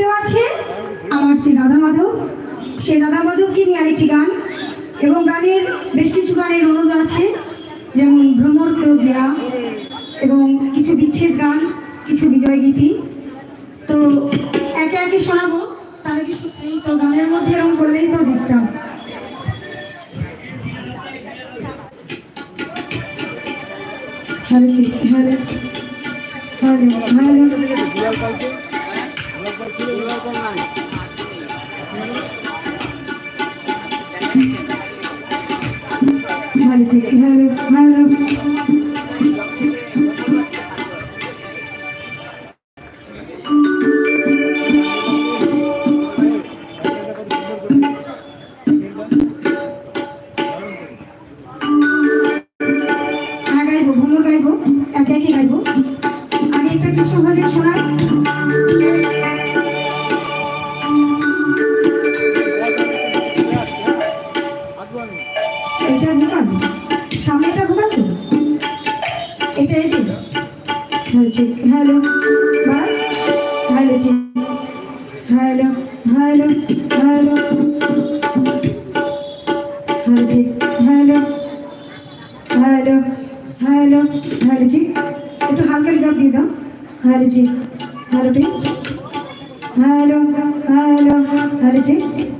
দেওয়া আছে। আমার শ্রী রাধা মাধব। সেই রাধা মাধবকে নিয়ে আরেকটি গান এবং গানের বেশ কিছু গানের অনুরোধ আছে, যেমন ভ্রমর কেউ দেয়া এবং কিছু বিচ্ছেদ গান, কিছু বিজয় গীতি। তো একে একে শোনাবো তাহলে কিছু তো গানের মধ্যে এরকম করলেই তো hello hello hello Thank you. Арджи.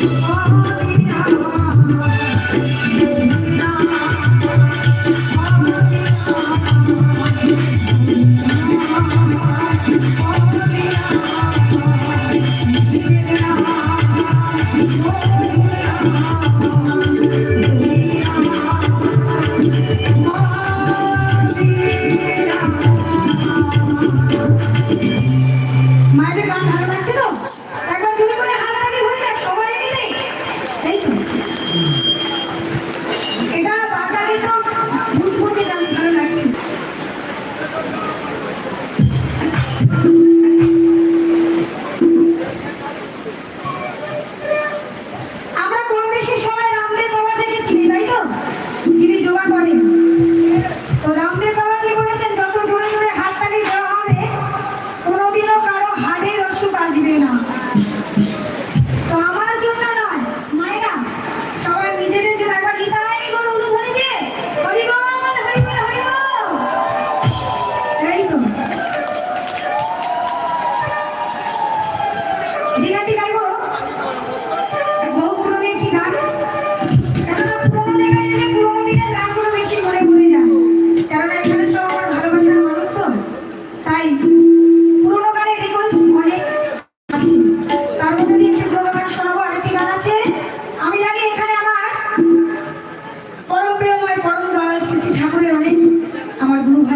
Thank you.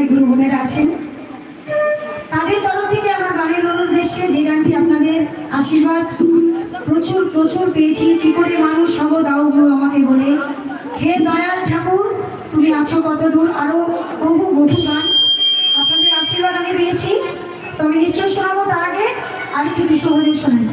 আমাদের গুরু বোনেরা আছেন? তাদের তরফ থেকে আমার গানের অনুদেশ্যে যে গানটি আপনাদের আশীর্বাদ, প্রচুর প্রচুর পেয়েছি। কি করে মানুষ হব দাও গুরু আমাকে বলে, হে দয়াল ঠাকুর, তুমি আছো কত দূর আরও বহু বহু গান আপনাদের আশীর্বাদ আমি পেয়েছি। তবে নিশ্চয়ই শোনাবো তার আগে আরেকটু বিশ্বভোজন শোনেন